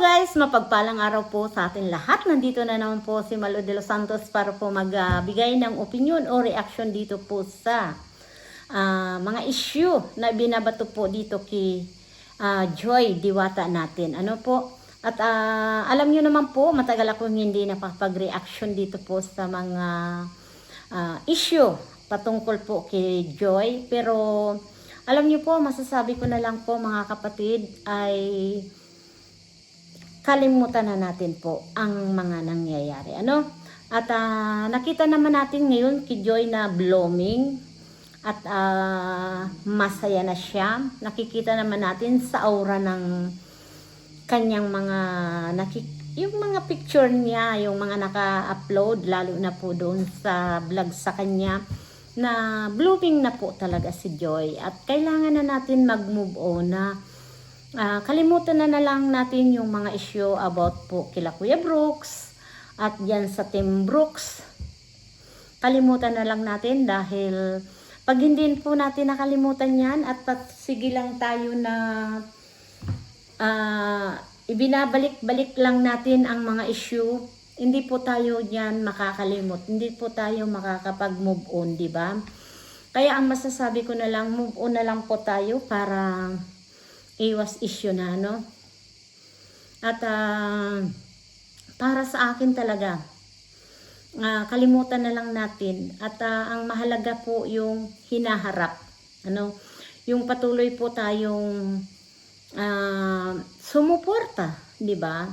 guys, mapagpalang araw po sa atin lahat. Nandito na naman po si Malo de los Santos para po magbigay ng opinion o reaction dito po sa ah, mga issue na binabato po dito kay ah, Joy Diwata natin. Ano po? At ah, alam nyo naman po, matagal akong hindi nakapag-reaction dito po sa mga ah, issue patungkol po kay Joy. Pero alam nyo po, masasabi ko na lang po mga kapatid ay kalimutan na natin po ang mga nangyayari. Ano? At ah, nakita naman natin ngayon kay Joy na blooming at ah, masaya na siya. Nakikita naman natin sa aura ng kanyang mga nakik yung mga picture niya, yung mga naka-upload, lalo na po doon sa vlog sa kanya, na blooming na po talaga si Joy. At kailangan na natin mag-move on na Ah, kalimutan na na lang natin yung mga issue about po kila Kuya Brooks at yan sa Team Brooks. Kalimutan na lang natin dahil pag hindi po natin nakalimutan yan at sige lang tayo na ah, ibinabalik-balik lang natin ang mga issue, hindi po tayo yan makakalimot. Hindi po tayo makakapag-move on, di ba? Kaya ang masasabi ko na lang, move on na lang po tayo para iwas issue na, no? At ah, para sa akin talaga, ah, kalimutan na lang natin. At ah, ang mahalaga po yung hinaharap. Ano? Yung patuloy po tayong ah, sumuporta, di ba?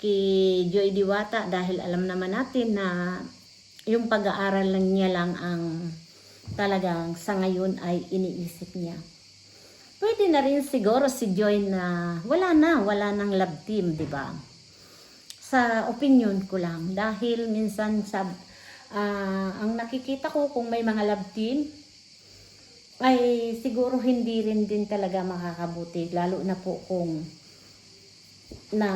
Kay Joy Diwata dahil alam naman natin na yung pag-aaral lang niya lang ang talagang sa ngayon ay iniisip niya. Pwede na rin siguro si Joy na wala na, wala nang love team, di ba? Sa opinion ko lang. Dahil minsan sa, ah, ang nakikita ko kung may mga love team, ay siguro hindi rin din talaga makakabuti. Lalo na po kung na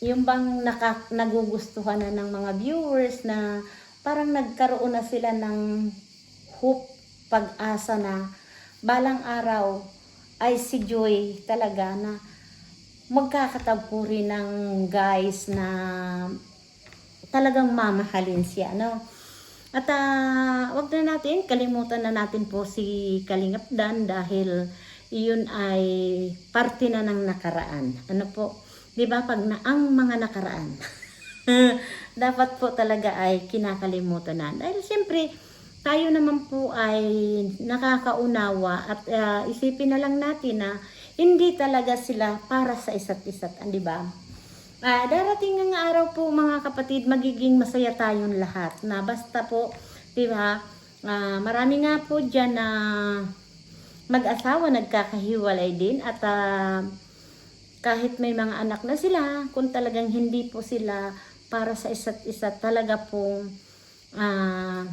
yung bang naka, nagugustuhan na ng mga viewers na parang nagkaroon na sila ng hope, pag-asa na balang araw ay si Joy talaga na magkakatagpo rin ng guys na talagang mamahalin siya, no? At ah, wag na natin, kalimutan na natin po si Kalingap Dan dahil iyon ay parte na ng nakaraan. Ano po? 'Di ba pag na ang mga nakaraan dapat po talaga ay kinakalimutan na. Dahil siyempre, tayo naman po ay nakakaunawa at ah, isipin na lang natin na hindi talaga sila para sa isa't isa't, di ba? Ah, darating ng araw po mga kapatid, magiging masaya tayong lahat na basta po, di ba? Ah, marami nga po diyan na mag-asawa nagkakahiwalay din at ah, kahit may mga anak na sila, kung talagang hindi po sila para sa isa't isa, talaga pong ah,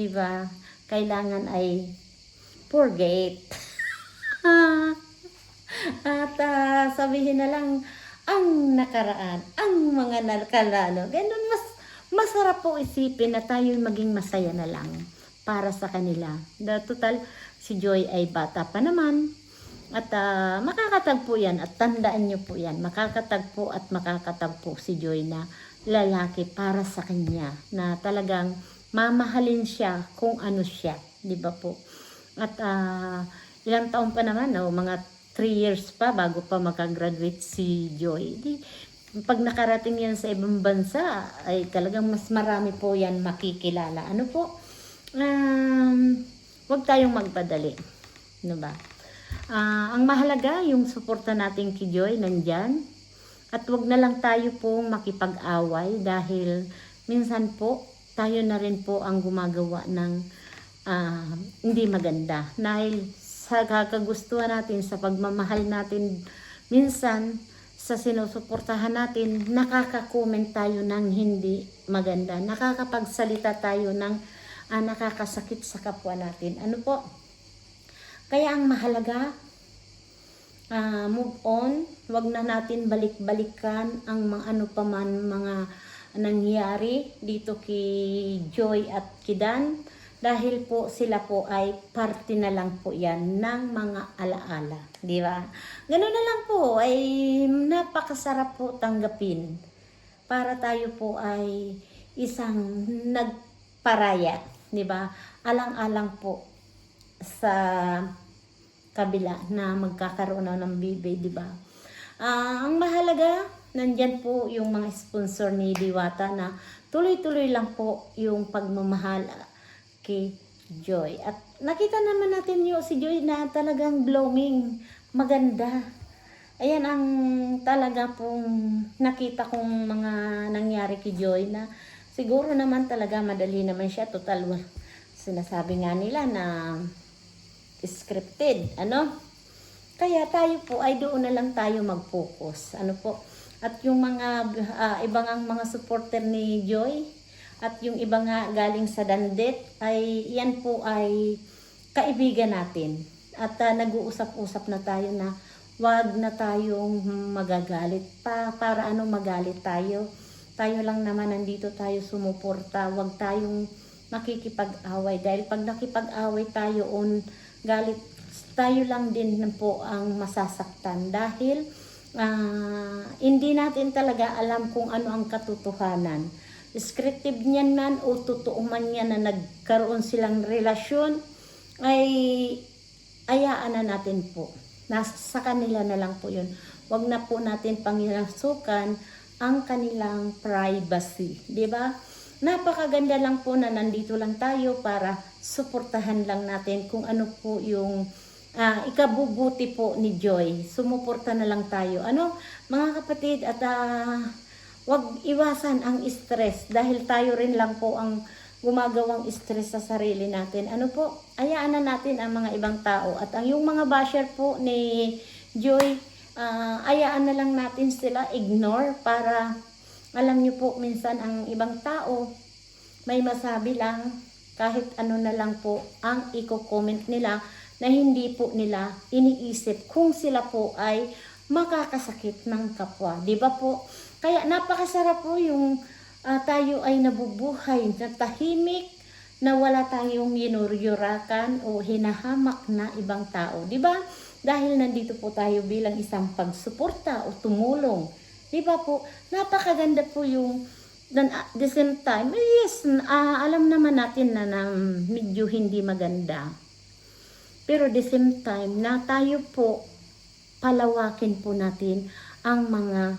di ba? Kailangan ay forget. At ah, sabihin na lang, ang nakaraan, ang mga nakalano. Ganun, mas masarap po isipin na tayo maging masaya na lang para sa kanila. The total, si Joy ay bata pa naman. At ah, makakatagpo yan at tandaan nyo po yan. Makakatagpo at makakatagpo si Joy na lalaki para sa kanya na talagang mamahalin siya kung ano siya. Di ba po? At ah, ilang taon pa naman, no? mga 3 years pa bago pa makagraduate si Joy. Di, pag nakarating yan sa ibang bansa, ay talagang mas marami po yan makikilala. Ano po? Um, huwag tayong magpadali. Ano ba? Ah, ang mahalaga, yung suporta natin kay Joy nandyan. At wag na lang tayo pong makipag-away dahil minsan po tayo na rin po ang gumagawa ng ah, hindi maganda. Dahil sa kakagustuhan natin, sa pagmamahal natin, minsan sa sinusuportahan natin, nakaka-comment tayo ng hindi maganda. Nakakapagsalita tayo ng ah, nakakasakit sa kapwa natin. Ano po? Kaya ang mahalaga, ah, move on. Huwag na natin balik-balikan ang mga ano pa man mga nangyari dito kay Joy at Kidan dahil po sila po ay parte na lang po yan ng mga alaala, di ba? Ganun na lang po, ay napakasarap po tanggapin para tayo po ay isang nagparaya, di ba? Alang-alang po sa kabila na magkakaroon na ng bibi, di ba? Ah, ang mahalaga, nandyan po yung mga sponsor ni Diwata na tuloy-tuloy lang po yung pagmamahal kay Joy. At nakita naman natin yung si Joy na talagang blooming, maganda. Ayan ang talaga pong nakita kong mga nangyari kay Joy na siguro naman talaga madali naman siya. Total, sinasabi nga nila na scripted, ano? Kaya tayo po ay doon na lang tayo mag-focus. Ano po? At yung mga ah, ibang ang mga supporter ni Joy at yung iba nga galing sa Dandet ay yan po ay kaibigan natin. At ah, nag-uusap-usap na tayo na wag na tayong magagalit pa para ano magalit tayo. Tayo lang naman nandito tayo sumuporta. Wag tayong makikipag-away dahil pag nakipag-away tayo on galit tayo lang din po ang masasaktan dahil ah, hindi natin talaga alam kung ano ang katotohanan. Scripted niyan man o totoo man yan na nagkaroon silang relasyon ay ayaan na natin po. Nasa sa kanila na lang po yun. Huwag na po natin pangilasukan ang kanilang privacy. Di ba? Napakaganda lang po na nandito lang tayo para suportahan lang natin kung ano po yung ah, ikabubuti po ni Joy. Sumuporta na lang tayo. Ano, mga kapatid, at ah, wag iwasan ang stress dahil tayo rin lang po ang gumagawang stress sa sarili natin. Ano po, ayaan na natin ang mga ibang tao. At ang yung mga basher po ni Joy, ah, ayaan na lang natin sila ignore para alam niyo po minsan ang ibang tao may masabi lang kahit ano na lang po ang i-comment nila na hindi po nila iniisip kung sila po ay makakasakit ng kapwa. Di ba po? Kaya napakasarap po yung ah, tayo ay nabubuhay na tahimik na wala tayong yinuryurakan o hinahamak na ibang tao. Di ba? Dahil nandito po tayo bilang isang pagsuporta o tumulong. Di ba po? Napakaganda po yung then at the same time, eh, yes, ah, alam naman natin na, na medyo hindi maganda. Pero the same time, na tayo po, palawakin po natin ang mga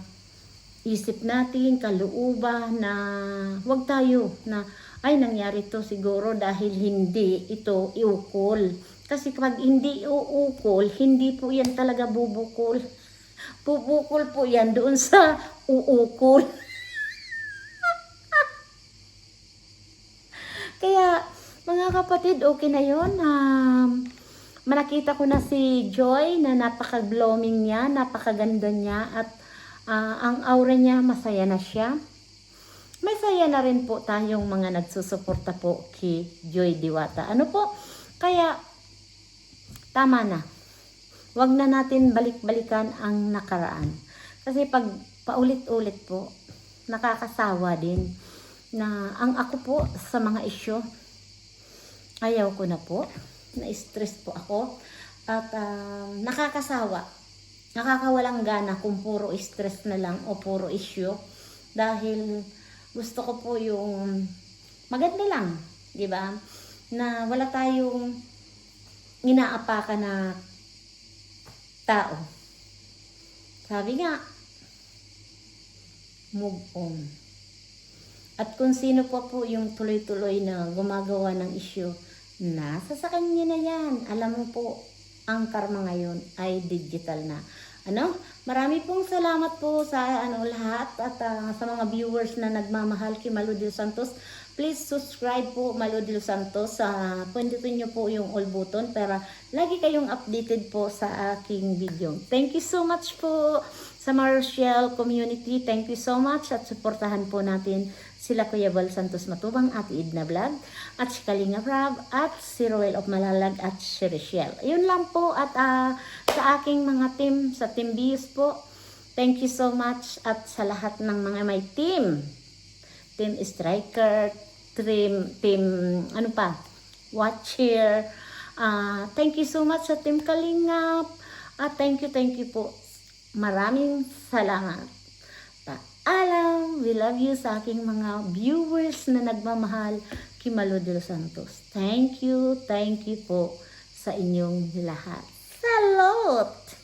isip natin, kalooban na wag tayo na ay nangyari to siguro dahil hindi ito iukol. Kasi kapag hindi uukol, hindi po yan talaga bubukol. Bubukol po yan doon sa uukol. Kaya, mga kapatid, okay na yun. Um, manakita ko na si Joy na napaka-blooming niya, napakaganda niya at ah, ang aura niya masaya na siya. May saya na rin po tayong mga nagsusuporta po kay Joy Diwata. Ano po? Kaya, tama na. Huwag na natin balik-balikan ang nakaraan. Kasi pag paulit-ulit po, nakakasawa din na ang ako po sa mga isyo, ayaw ko na po. Na-stress po ako. At ah, nakakasawa. Nakakawalang gana kung puro stress na lang o puro isyo. Dahil gusto ko po yung maganda lang, di ba? Na wala tayong inaapakan na tao. Sabi nga, move on. At kung sino pa po yung tuloy-tuloy na gumagawa ng issue, nasa sa kanya na yan. Alam mo po, ang karma ngayon ay digital na. Ano? Marami pong salamat po sa ano lahat at ah, sa mga viewers na nagmamahal kay Del Santos. Please subscribe po Malu Del Santos. Uh, pindutin niyo po yung all button para lagi kayong updated po sa aking video. Thank you so much po sa Marshall community. Thank you so much at suportahan po natin sila Kuya Bal Santos Matubang at Idna Vlog at si Kalinga Rab at si Roel of Malalag at si Rochelle. Yun lang po at ah, sa aking mga team, sa Team Bius po, thank you so much at sa lahat ng mga may team. Team Striker, team, team, ano pa, Watcher. Ah, thank you so much sa Team Kalingap. At thank you, thank you po Maraming salamat. Paalam, we love you sa aking mga viewers na nagmamahal kay Malo de los Santos. Thank you, thank you po sa inyong lahat. Salot!